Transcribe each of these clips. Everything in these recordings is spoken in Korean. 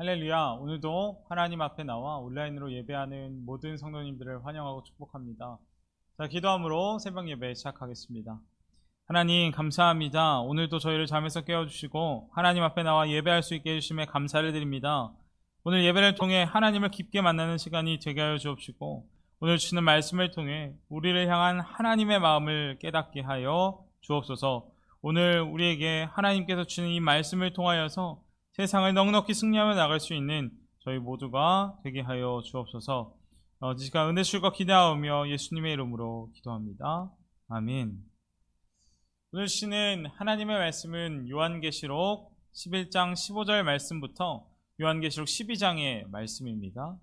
할렐루야. 오늘도 하나님 앞에 나와 온라인으로 예배하는 모든 성도님들을 환영하고 축복합니다. 자, 기도함으로 새벽 예배 시작하겠습니다. 하나님 감사합니다. 오늘도 저희를 잠에서 깨워주시고 하나님 앞에 나와 예배할 수 있게 해주심에 감사를 드립니다. 오늘 예배를 통해 하나님을 깊게 만나는 시간이 되게 하여 주옵시고 오늘 주시는 말씀을 통해 우리를 향한 하나님의 마음을 깨닫게 하여 주옵소서 오늘 우리에게 하나님께서 주는 이 말씀을 통하여서 세상을 넉넉히 승리하며 나갈 수 있는 저희 모두가 되게 하여 주옵소서. 어, 이 시간 은혜 주실것 기대하오며 예수님의 이름으로 기도합니다. 아멘. 오늘 시는 하나님의 말씀은 요한계시록 11장 15절 말씀부터 요한계시록 12장의 말씀입니다.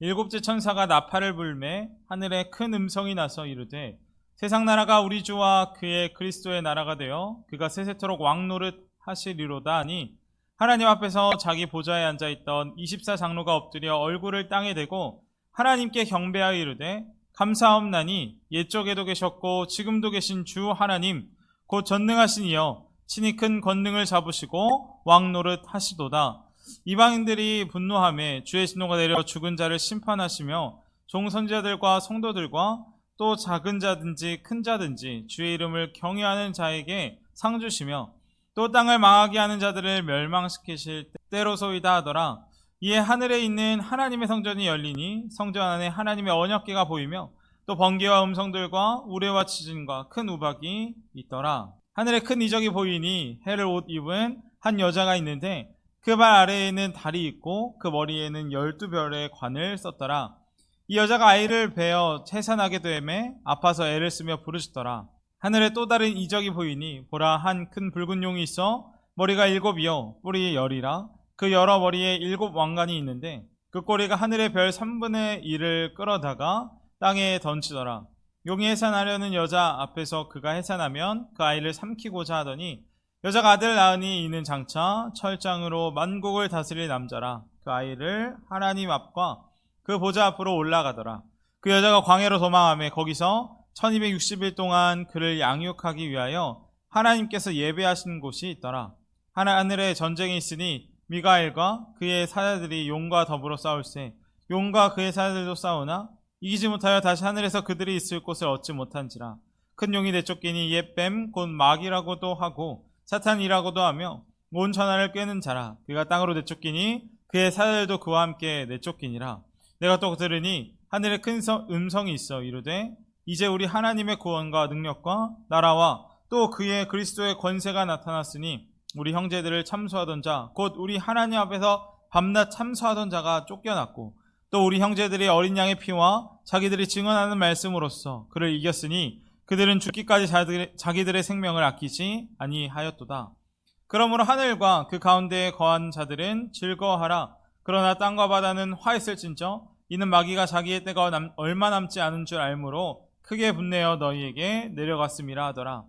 일곱째 천사가 나팔을 불매 하늘에 큰 음성이 나서 이르되 세상 나라가 우리 주와 그의 그리스도의 나라가 되어 그가 세세토록 왕노릇 하시리로다 하니 하나님 앞에서 자기 보좌에 앉아 있던 24장로가 엎드려 얼굴을 땅에 대고 하나님께 경배하여 이르되 감사함나니 옛적에도 계셨고 지금도 계신 주 하나님 곧 전능하신 이여 친히 큰 권능을 잡으시고 왕노릇 하시도다. 이방인들이 분노함에 주의 진노가 내려 죽은 자를 심판하시며 종선자들과 성도들과 또 작은 자든지 큰 자든지 주의 이름을 경외하는 자에게 상 주시며 또 땅을 망하게 하는 자들을 멸망시키실 때로소이다 하더라. 이에 하늘에 있는 하나님의 성전이 열리니 성전 안에 하나님의 언약궤가 보이며 또 번개와 음성들과 우레와 지진과 큰 우박이 있더라. 하늘에 큰 이적이 보이니 해를 옷 입은 한 여자가 있는데 그 발 아래에는 달이 있고 그 머리에는 열두 별의 관을 썼더라. 이 여자가 아이를 베어 채산하게 되매 아파서 애를 쓰며 부르짖더라. 하늘에 또 다른 이적이 보이니 보라 한 큰 붉은 용이 있어 머리가 일곱이요 뿌리 열이라. 그 여러 머리에 일곱 왕관이 있는데 그 꼬리가 하늘의 별 3분의 1을 끌어다가 땅에 던지더라. 용이 해산하려는 여자 앞에서 그가 해산하면 그 아이를 삼키고자 하더니 여자가 아들 낳으니 이는 장차 철장으로 만국을 다스릴 남자라. 그 아이를 하나님 앞과 그 보좌 앞으로 올라가더라. 그 여자가 광해로 도망함에 거기서 1260일 동안 그를 양육하기 위하여 하나님께서 예배하신 곳이 있더라. 하늘에 전쟁이 있으니 미가엘과 그의 사자들이 용과 더불어 싸울세. 용과 그의 사자들도 싸우나 이기지 못하여 다시 하늘에서 그들이 있을 곳을 얻지 못한지라. 큰 용이 내쫓기니 옛뱀 곧 마귀라고도 하고 사탄이라고도 하며 온 천하를 꿰는 자라. 그가 땅으로 내쫓기니 그의 사자들도 그와 함께 내쫓기니라. 내가 또 들으니 하늘에 큰 음성이 있어. 이르되 이제 우리 하나님의 구원과 능력과 나라와 또 그의 그리스도의 권세가 나타났으니 우리 형제들을 참수하던 자, 곧 우리 하나님 앞에서 밤낮 참수하던 자가 쫓겨났고 또 우리 형제들이 어린 양의 피와 자기들이 증언하는 말씀으로써 그를 이겼으니 그들은 죽기까지 자기들의 생명을 아끼지 아니하였도다. 그러므로 하늘과 그 가운데에 거한 자들은 즐거워하라. 그러나 땅과 바다는 화했을진저 이는 마귀가 자기의 때가 얼마 남지 않은 줄 알므로 크게 분내어 너희에게 내려갔음이라 하더라.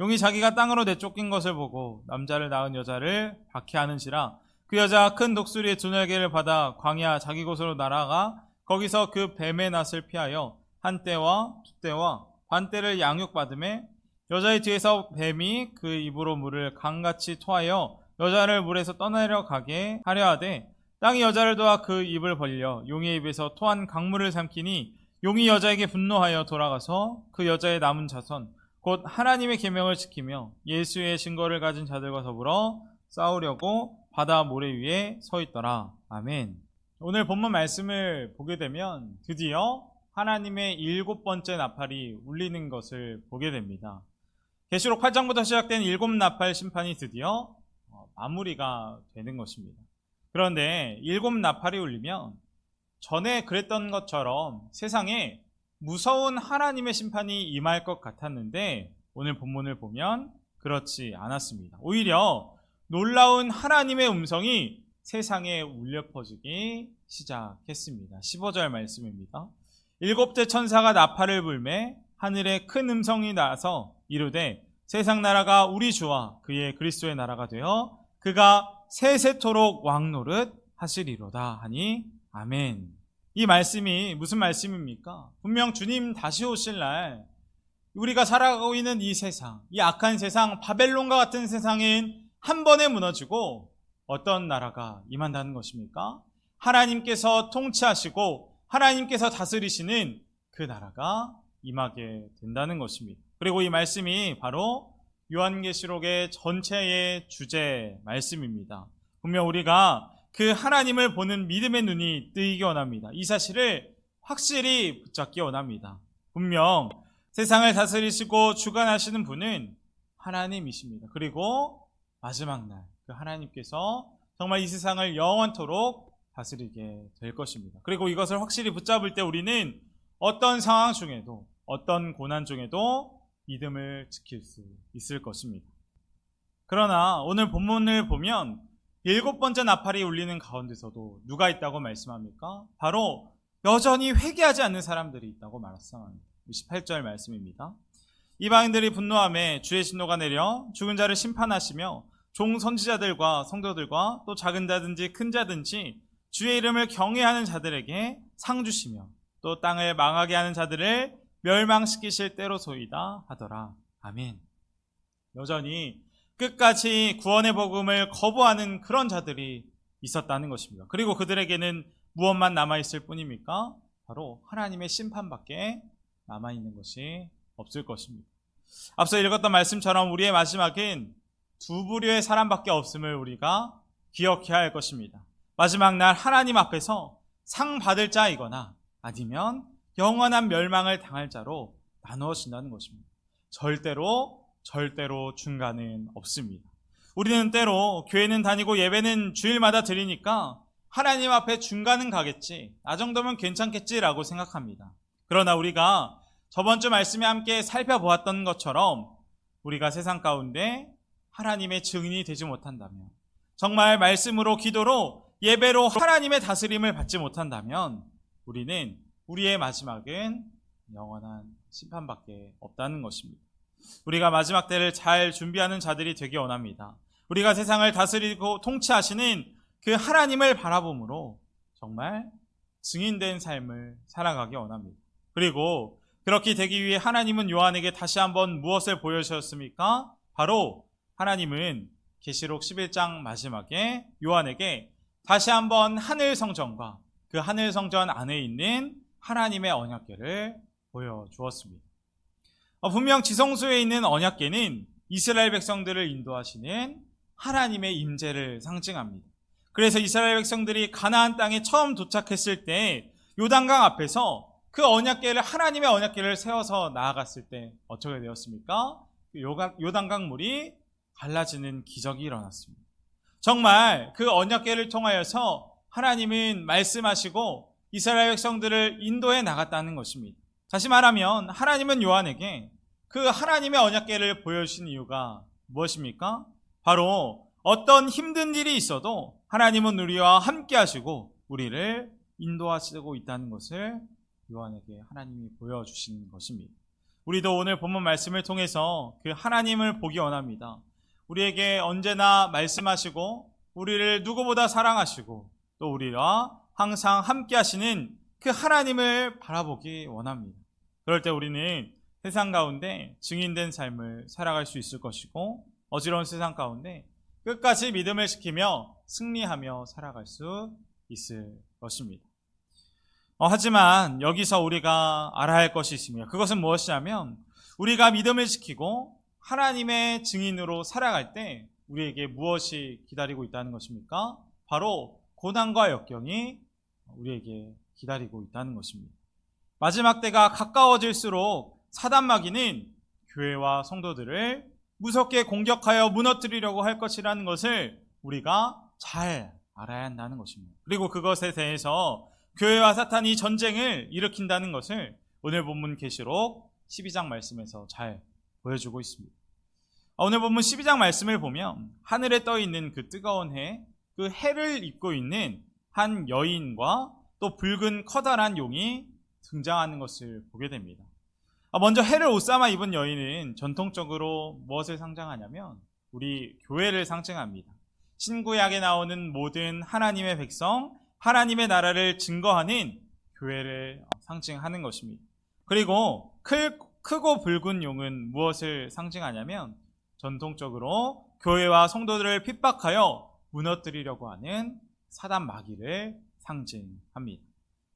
용이 자기가 땅으로 내쫓긴 것을 보고 남자를 낳은 여자를 박해하는지라 그 여자가 큰 독수리의 두 날개를 받아 광야 자기 곳으로 날아가 거기서 그 뱀의 낯을 피하여 한 때와 두 때와 반 때를 양육받음에 여자의 뒤에서 뱀이 그 입으로 물을 강같이 토하여 여자를 물에서 떠내려 가게 하려 하되 땅이 여자를 도와 그 입을 벌려 용의 입에서 토한 강물을 삼키니 용이 여자에게 분노하여 돌아가서 그 여자의 남은 자손 곧 하나님의 계명을 지키며 예수의 증거를 가진 자들과 더불어 싸우려고 바다 모래 위에 서 있더라. 아멘. 오늘 본문 말씀을 보게 되면 드디어 하나님의 일곱 번째 나팔이 울리는 것을 보게 됩니다. 계시록 8장부터 시작된 일곱 나팔 심판이 드디어 어, 마무리가 되는 것입니다. 그런데 일곱 나팔이 울리면 전에 그랬던 것처럼 세상에 무서운 하나님의 심판이 임할 것 같았는데 오늘 본문을 보면 그렇지 않았습니다. 오히려 놀라운 하나님의 음성이 세상에 울려 퍼지기 시작했습니다. 15절 말씀입니다. 일곱째 천사가 나팔을 불매 하늘에 큰 음성이 나서 이르되 세상 나라가 우리 주와 그의 그리스도의 나라가 되어 그가 세세토록 왕노릇 하시리로다 하니 아멘. 이 말씀이 무슨 말씀입니까? 분명 주님 다시 오실 날 우리가 살아가고 있는 이 세상, 이 악한 세상, 바벨론과 같은 세상은 한 번에 무너지고 어떤 나라가 임한다는 것입니까? 하나님께서 통치하시고 하나님께서 다스리시는 그 나라가 임하게 된다는 것입니다. 그리고 이 말씀이 바로 요한계시록의 전체의 주제 말씀입니다. 분명 우리가 그 하나님을 보는 믿음의 눈이 뜨이기 원합니다. 이 사실을 확실히 붙잡기 원합니다. 분명 세상을 다스리시고 주관하시는 분은 하나님이십니다. 그리고 마지막 날 그 하나님께서 정말 이 세상을 영원토록 다스리게 될 것입니다. 그리고 이것을 확실히 붙잡을 때 우리는 어떤 상황 중에도 어떤 고난 중에도 믿음을 지킬 수 있을 것입니다. 그러나 오늘 본문을 보면 일곱 번째 나팔이 울리는 가운데서도 누가 있다고 말씀합니까? 바로 여전히 회개하지 않는 사람들이 있다고 말씀합니다. 28절 말씀입니다. 이방인들이 분노함에 주의 진노가 내려 죽은 자를 심판하시며 종 선지자들과 성도들과 또 작은 자든지 큰 자든지 주의 이름을 경외하는 자들에게 상 주시며 또 땅을 망하게 하는 자들을 멸망시키실 때로소이다 하더라. 아멘. 여전히 끝까지 구원의 복음을 거부하는 그런 자들이 있었다는 것입니다. 그리고 그들에게는 무엇만 남아있을 뿐입니까? 바로 하나님의 심판밖에 남아있는 것이 없을 것입니다. 앞서 읽었던 말씀처럼 우리의 마지막은 두 부류의 사람밖에 없음을 우리가 기억해야 할 것입니다. 마지막 날 하나님 앞에서 상 받을 자이거나 아니면 영원한 멸망을 당할 자로 나누어진다는 것입니다. 절대로 절대로 중간은 없습니다. 우리는 때로 교회는 다니고 예배는 주일마다 드리니까 하나님 앞에 중간은 가겠지. 나 정도면 괜찮겠지라고 생각합니다. 그러나 우리가 저번 주 말씀에 함께 살펴보았던 것처럼 우리가 세상 가운데 하나님의 증인이 되지 못한다면 정말 말씀으로 기도로 예배로 하나님의 다스림을 받지 못한다면 우리는 우리의 마지막은 영원한 심판밖에 없다는 것입니다. 우리가 마지막 때를 잘 준비하는 자들이 되기 원합니다. 우리가 세상을 다스리고 통치하시는 그 하나님을 바라봄으로 정말 증인된 삶을 살아가기 원합니다. 그리고 그렇게 되기 위해 하나님은 요한에게 다시 한번 무엇을 보여주셨습니까? 바로 하나님은 계시록 11장 마지막에 요한에게 다시 한번 하늘 성전과 그 하늘 성전 안에 있는 하나님의 언약궤를 보여주었습니다. 어, 분명 지성소에 있는 언약궤는 이스라엘 백성들을 인도하시는 하나님의 임재를 상징합니다. 그래서 이스라엘 백성들이 가나안 땅에 처음 도착했을 때 요단강 앞에서 그 언약궤를 하나님의 언약궤를 세워서 나아갔을 때 어떻게 되었습니까? 그 요단강 물이 갈라지는 기적이 일어났습니다. 정말 그 언약궤를 통하여서 하나님은 말씀하시고 이스라엘 백성들을 인도해 나갔다는 것입니다. 다시 말하면 하나님은 요한에게 그 하나님의 언약궤를 보여주신 이유가 무엇입니까? 바로 어떤 힘든 일이 있어도 하나님은 우리와 함께 하시고 우리를 인도하시고 있다는 것을 요한에게 하나님이 보여주신 것입니다. 우리도 오늘 본문 말씀을 통해서 그 하나님을 보기 원합니다. 우리에게 언제나 말씀하시고 우리를 누구보다 사랑하시고 또 우리와 항상 함께 하시는 그 하나님을 바라보기 원합니다. 그럴 때 우리는 세상 가운데 증인된 삶을 살아갈 수 있을 것이고 어지러운 세상 가운데 끝까지 믿음을 지키며 승리하며 살아갈 수 있을 것입니다. 어, 하지만 여기서 우리가 알아야 할 것이 있습니다. 그것은 무엇이냐면 우리가 믿음을 지키고 하나님의 증인으로 살아갈 때 우리에게 무엇이 기다리고 있다는 것입니까? 바로 고난과 역경이 우리에게 기다리고 있다는 것입니다. 마지막 때가 가까워질수록 사단마귀는 교회와 성도들을 무섭게 공격하여 무너뜨리려고 할 것이라는 것을 우리가 잘 알아야 한다는 것입니다. 그리고 그것에 대해서 교회와 사탄이 전쟁을 일으킨다는 것을 오늘 본문 계시록 12장 말씀에서 잘 보여주고 있습니다. 오늘 본문 12장 말씀을 보면 하늘에 떠 있는 그 뜨거운 해, 그 해를 입고 있는 한 여인과 또 붉은 커다란 용이 등장하는 것을 보게 됩니다. 아, 먼저 해를 옷삼아 입은 여인은 전통적으로 무엇을 상징하냐면 우리 교회를 상징합니다. 신구약에 나오는 모든 하나님의 백성, 하나님의 나라를 증거하는 교회를 상징하는 것입니다. 그리고 크고 붉은 용은 무엇을 상징하냐면 전통적으로 교회와 성도들을 핍박하여 무너뜨리려고 하는 사단 마귀를 상징합니다.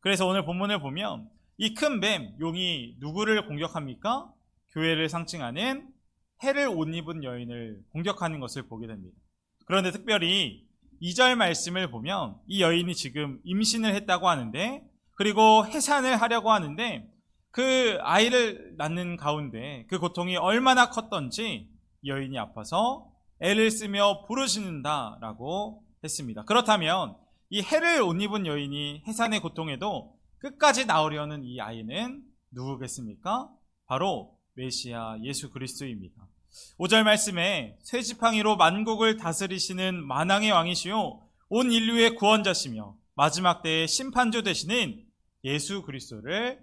그래서 오늘 본문을 보면 이 큰 뱀, 용이 누구를 공격합니까? 교회를 상징하는 해를 옷 입은 여인을 공격하는 것을 보게 됩니다. 그런데 특별히 2절 말씀을 보면 이 여인이 지금 임신을 했다고 하는데 그리고 해산을 하려고 하는데 그 아이를 낳는 가운데 그 고통이 얼마나 컸던지 이 여인이 아파서 애를 쓰며 부르짖는다라고 했습니다. 그렇다면 이 해를 옷 입은 여인이 해산의 고통에도 끝까지 나오려는 이 아이는 누구겠습니까? 바로 메시아 예수 그리스도입니다. 5절 말씀에 새 지팡이로 만국을 다스리시는 만왕의 왕이시요 온 인류의 구원자시며 마지막 때의 심판주 되시는 예수 그리스도를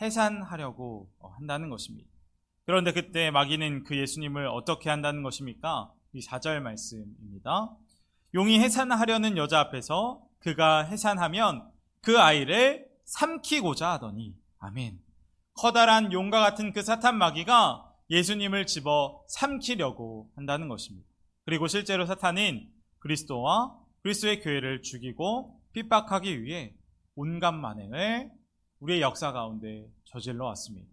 해산하려고 한다는 것입니다. 그런데 그때 마귀는 그 예수님을 어떻게 한다는 것입니까? 이 4절 말씀입니다. 용이 해산하려는 여자 앞에서 그가 해산하면 그 아이를 삼키고자 하더니 아멘. 커다란 용과 같은 그 사탄 마귀가 예수님을 집어 삼키려고 한다는 것입니다. 그리고 실제로 사탄은 그리스도와 그리스도의 교회를 죽이고 핍박하기 위해 온갖 만행을 우리의 역사 가운데 저질러 왔습니다.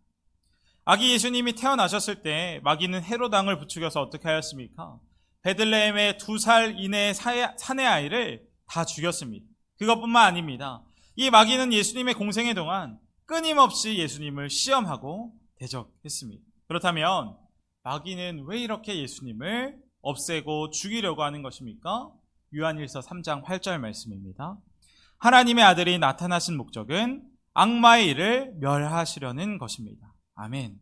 아기 예수님이 태어나셨을 때 마귀는 헤로당을 부추겨서 어떻게 하였습니까? 베들레헴의 두 살 이내의 사내 아이를 다 죽였습니다. 그것뿐만 아닙니다. 이 마귀는 예수님의 공생의 동안 끊임없이 예수님을 시험하고 대적했습니다. 그렇다면 마귀는 왜 이렇게 예수님을 없애고 죽이려고 하는 것입니까? 유한일서 3장 8절 말씀입니다. 하나님의 아들이 나타나신 목적은 악마의 일을 멸하시려는 것입니다. 아멘.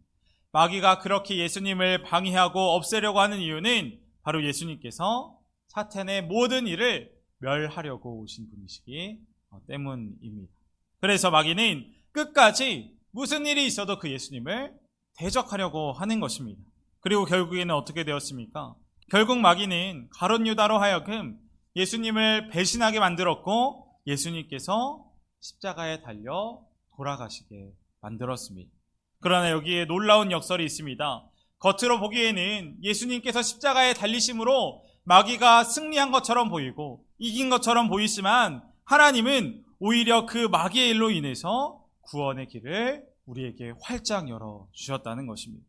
마귀가 그렇게 예수님을 방해하고 없애려고 하는 이유는 바로 예수님께서 사탄의 모든 일을 멸하려고 오신 분이시기 때문입니다. 그래서 마귀는 끝까지 무슨 일이 있어도 그 예수님을 대적하려고 하는 것입니다. 그리고 결국에는 어떻게 되었습니까? 결국 마귀는 가론 유다로 하여금 예수님을 배신하게 만들었고 예수님께서 십자가에 달려 돌아가시게 만들었습니다. 그러나 여기에 놀라운 역설이 있습니다. 겉으로 보기에는 예수님께서 십자가에 달리심으로 마귀가 승리한 것처럼 보이고 이긴 것처럼 보이지만 하나님은 오히려 그 마귀의 일로 인해서 구원의 길을 우리에게 활짝 열어 주셨다는 것입니다.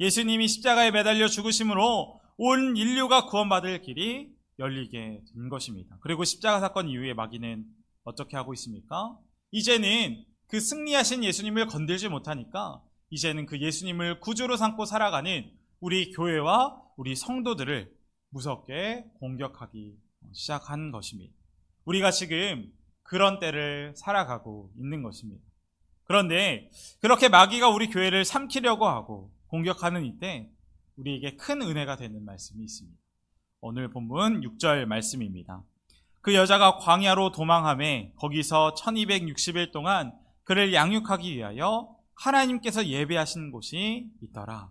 예수님이 십자가에 매달려 죽으심으로 온 인류가 구원받을 길이 열리게 된 것입니다. 그리고 십자가 사건 이후에 마귀는 어떻게 하고 있습니까? 이제는 그 승리하신 예수님을 건들지 못하니까 이제는 그 예수님을 구주로 삼고 살아가는 우리 교회와 우리 성도들을 무섭게 공격하기 시작한 것입니다. 우리가 지금 그런 때를 살아가고 있는 것입니다. 그런데 그렇게 마귀가 우리 교회를 삼키려고 하고 공격하는 이때 우리에게 큰 은혜가 되는 말씀이 있습니다. 오늘 본문 6절 말씀입니다. 그 여자가 광야로 도망함에 거기서 1260일 동안 그를 양육하기 위하여 하나님께서 예배하신 곳이 있더라.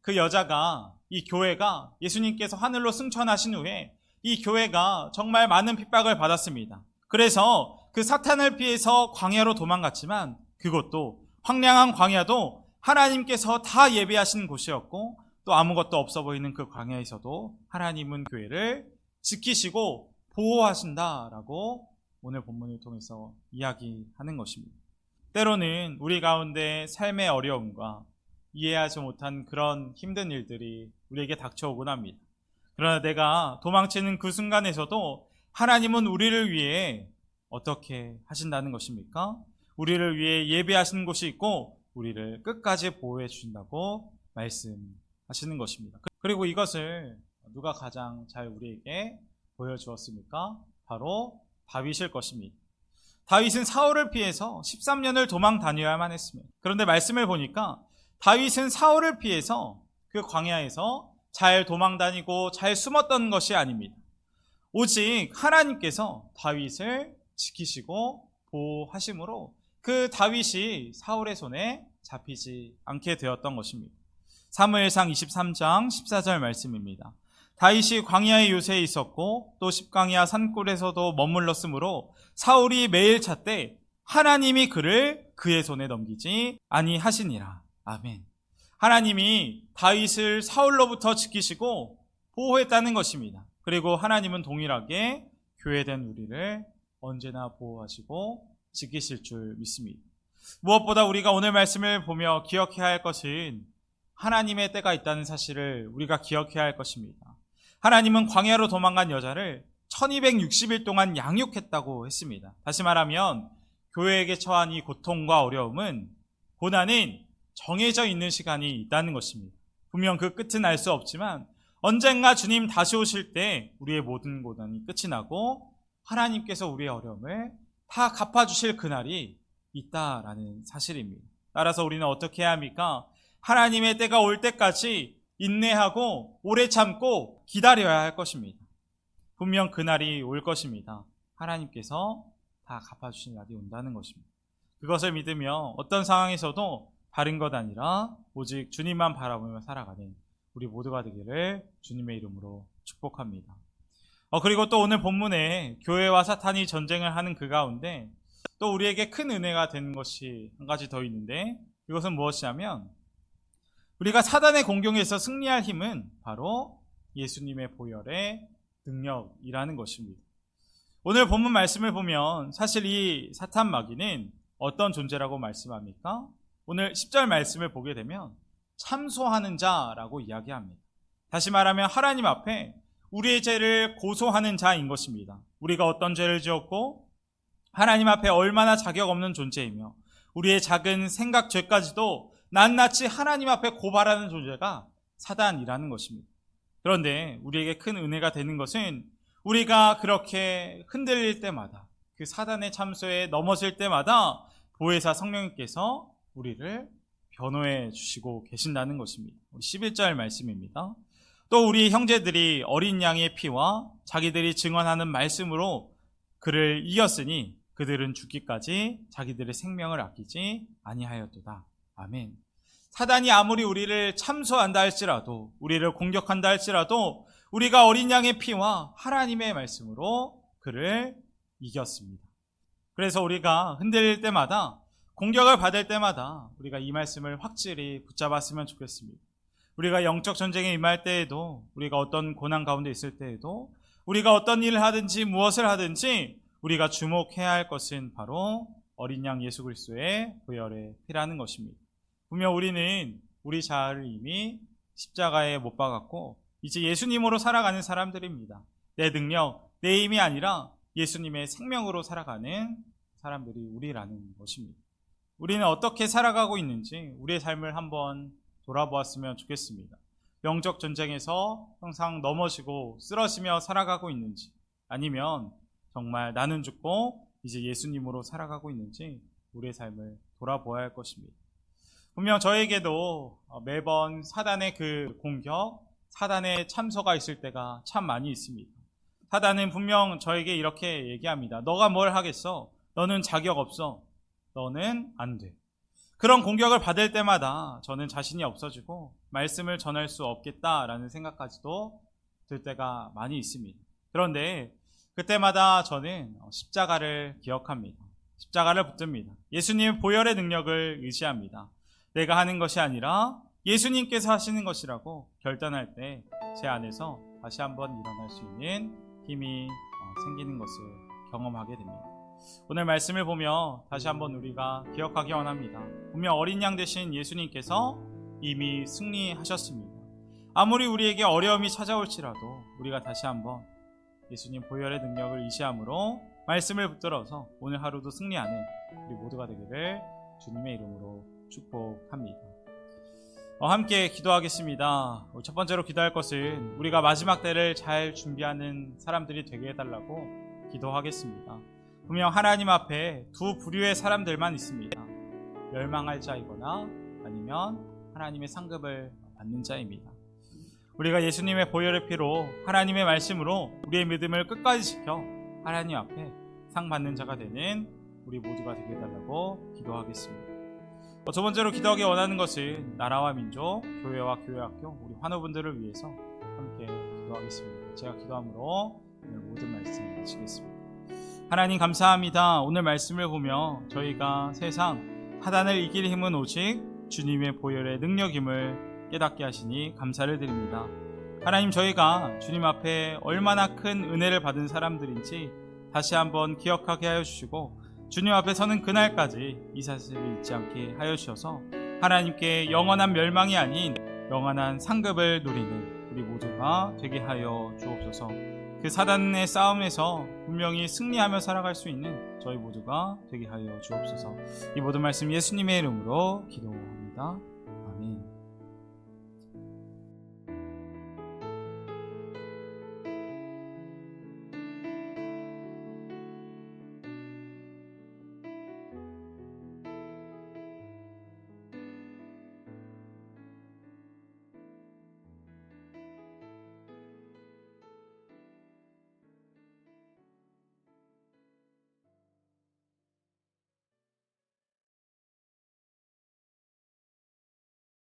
그 여자가 이 교회가 예수님께서 하늘로 승천하신 후에 이 교회가 정말 많은 핍박을 받았습니다. 그래서 그 사탄을 피해서 광야로 도망갔지만 그것도 황량한 광야도 하나님께서 다 예배하신 곳이었고 또 아무것도 없어 보이는 그 광야에서도 하나님은 교회를 지키시고 보호하신다라고 오늘 본문을 통해서 이야기하는 것입니다. 때로는 우리 가운데 삶의 어려움과 이해하지 못한 그런 힘든 일들이 우리에게 닥쳐오곤 합니다. 그러나 내가 도망치는 그 순간에서도 하나님은 우리를 위해 어떻게 하신다는 것입니까? 우리를 위해 예배하시는 곳이 있고 우리를 끝까지 보호해 주신다고 말씀하시는 것입니다. 그리고 이것을 누가 가장 잘 우리에게 보여주었습니까? 바로 다윗일 것입니다. 다윗은 사울을 피해서 13년을 도망 다녀야만 했습니다. 그런데 말씀을 보니까 다윗은 사울을 피해서 그 광야에서 잘 도망 다니고 잘 숨었던 것이 아닙니다. 오직 하나님께서 다윗을 지키시고 보호하심으로 그 다윗이 사울의 손에 잡히지 않게 되었던 것입니다. 사무엘상 23장 14절 말씀입니다. 다윗이 광야의 요새에 있었고 또 십광야 산골에서도 머물렀으므로 사울이 매일 찾되 하나님이 그를 그의 손에 넘기지 아니하시니라. 아멘. 하나님이 다윗을 사울로부터 지키시고 보호했다는 것입니다. 그리고 하나님은 동일하게 교회된 우리를 언제나 보호하시고 지키실 줄 믿습니다. 무엇보다 우리가 오늘 말씀을 보며 기억해야 할 것은 하나님의 때가 있다는 사실을 우리가 기억해야 할 것입니다. 하나님은 광야로 도망간 여자를 1260일 동안 양육했다고 했습니다. 다시 말하면 교회에게 처한 이 고통과 어려움은 고난은 정해져 있는 시간이 있다는 것입니다. 분명 그 끝은 알 수 없지만 언젠가 주님 다시 오실 때 우리의 모든 고난이 끝이 나고 하나님께서 우리의 어려움을 다 갚아주실 그날이 있다라는 사실입니다. 따라서 우리는 어떻게 해야 합니까? 하나님의 때가 올 때까지 인내하고 오래 참고 기다려야 할 것입니다. 분명 그날이 올 것입니다. 하나님께서 다 갚아주신 날이 온다는 것입니다. 그것을 믿으며 어떤 상황에서도 다른 것 아니라 오직 주님만 바라보며 살아가는 우리 모두가 되기를 주님의 이름으로 축복합니다. 어, 그리고 또 오늘 본문에 교회와 사탄이 전쟁을 하는 그 가운데 또 우리에게 큰 은혜가 되는 것이 한 가지 더 있는데 그것은 무엇이냐면 우리가 사단의 공경에서 승리할 힘은 바로 예수님의 보혈의 능력이라는 것입니다. 오늘 본문 말씀을 보면 사실 이 사탄 마귀는 어떤 존재라고 말씀합니까? 오늘 10절 말씀을 보게 되면 참소하는 자라고 이야기합니다. 다시 말하면 하나님 앞에 우리의 죄를 고소하는 자인 것입니다. 우리가 어떤 죄를 지었고 하나님 앞에 얼마나 자격 없는 존재이며 우리의 작은 생각 죄까지도 낱낱이 하나님 앞에 고발하는 존재가 사단이라는 것입니다. 그런데 우리에게 큰 은혜가 되는 것은 우리가 그렇게 흔들릴 때마다 그 사단의 참소에 넘어질 때마다 보혜사 성령님께서 우리를 변호해 주시고 계신다는 것입니다. 11절 말씀입니다. 또 우리 형제들이 어린 양의 피와 자기들이 증언하는 말씀으로 그를 이겼으니 그들은 죽기까지 자기들의 생명을 아끼지 아니하였도다. 아멘. 사단이 아무리 우리를 참소한다 할지라도 우리를 공격한다 할지라도 우리가 어린 양의 피와 하나님의 말씀으로 그를 이겼습니다. 그래서 우리가 흔들릴 때마다 공격을 받을 때마다 우리가 이 말씀을 확실히 붙잡았으면 좋겠습니다. 우리가 영적 전쟁에 임할 때에도 우리가 어떤 고난 가운데 있을 때에도 우리가 어떤 일을 하든지 무엇을 하든지 우리가 주목해야 할 것은 바로 어린 양 예수 그리스도의 보혈의 피라는 것입니다. 분명 우리는 우리 자아를 이미 십자가에 못 박았고 이제 예수님으로 살아가는 사람들입니다. 내 능력, 내 힘이 아니라 예수님의 생명으로 살아가는 사람들이 우리라는 것입니다. 우리는 어떻게 살아가고 있는지 우리의 삶을 한번 돌아보았으면 좋겠습니다. 영적 전쟁에서 항상 넘어지고 쓰러지며 살아가고 있는지 아니면 정말 나는 죽고 이제 예수님으로 살아가고 있는지 우리의 삶을 돌아보아야 할 것입니다. 분명 저에게도 매번 사단의 그 공격, 사단의 참소가 있을 때가 참 많이 있습니다. 사단은 분명 저에게 이렇게 얘기합니다. 너가 뭘 하겠어? 너는 자격 없어. 너는 안 돼. 그런 공격을 받을 때마다 저는 자신이 없어지고 말씀을 전할 수 없겠다라는 생각까지도 들 때가 많이 있습니다. 그런데 그때마다 저는 십자가를 기억합니다. 십자가를 붙듭니다. 예수님의 보혈의 능력을 의지합니다. 내가 하는 것이 아니라 예수님께서 하시는 것이라고 결단할 때 제 안에서 다시 한번 일어날 수 있는 힘이 생기는 것을 경험하게 됩니다. 오늘 말씀을 보며 다시 한번 우리가 기억하기 원합니다. 분명 어린 양 되신 예수님께서 이미 승리하셨습니다. 아무리 우리에게 어려움이 찾아올지라도 우리가 다시 한번 예수님 보혈의 능력을 의시함으로 말씀을 붙들어서 오늘 하루도 승리하는 우리 모두가 되기를 주님의 이름으로 축복합니다. 어, 함께 기도하겠습니다. 첫 번째로 기도할 것은 우리가 마지막 때를 잘 준비하는 사람들이 되게 해달라고 기도하겠습니다. 분명 하나님 앞에 두 부류의 사람들만 있습니다. 멸망할 자이거나 아니면 하나님의 상급을 받는 자입니다. 우리가 예수님의 보혈의 피로 하나님의 말씀으로 우리의 믿음을 끝까지 지켜 하나님 앞에 상 받는 자가 되는 우리 모두가 되게 해달라고 기도하겠습니다. 어, 두 번째로 기도하기 원하는 것은 나라와 민족, 교회와 교회학교, 우리 환우분들을 위해서 함께 기도하겠습니다. 제가 기도함으로 오늘 모든 말씀 마치겠습니다. 하나님 감사합니다. 오늘 말씀을 보며 저희가 세상 하단을 이길 힘은 오직 주님의 보혈의 능력임을 깨닫게 하시니 감사를 드립니다. 하나님 저희가 주님 앞에 얼마나 큰 은혜를 받은 사람들인지 다시 한번 기억하게 하여 주시고 주님 앞에 서는 그날까지 이 사실을 잊지 않게 하여 주셔서 하나님께 영원한 멸망이 아닌 영원한 상급을 누리는 우리 모두가 되게 하여 주옵소서. 그 사단의 싸움에서 분명히 승리하며 살아갈 수 있는 저희 모두가 되게 하여 주옵소서. 이 모든 말씀 예수님의 이름으로 기도합니다.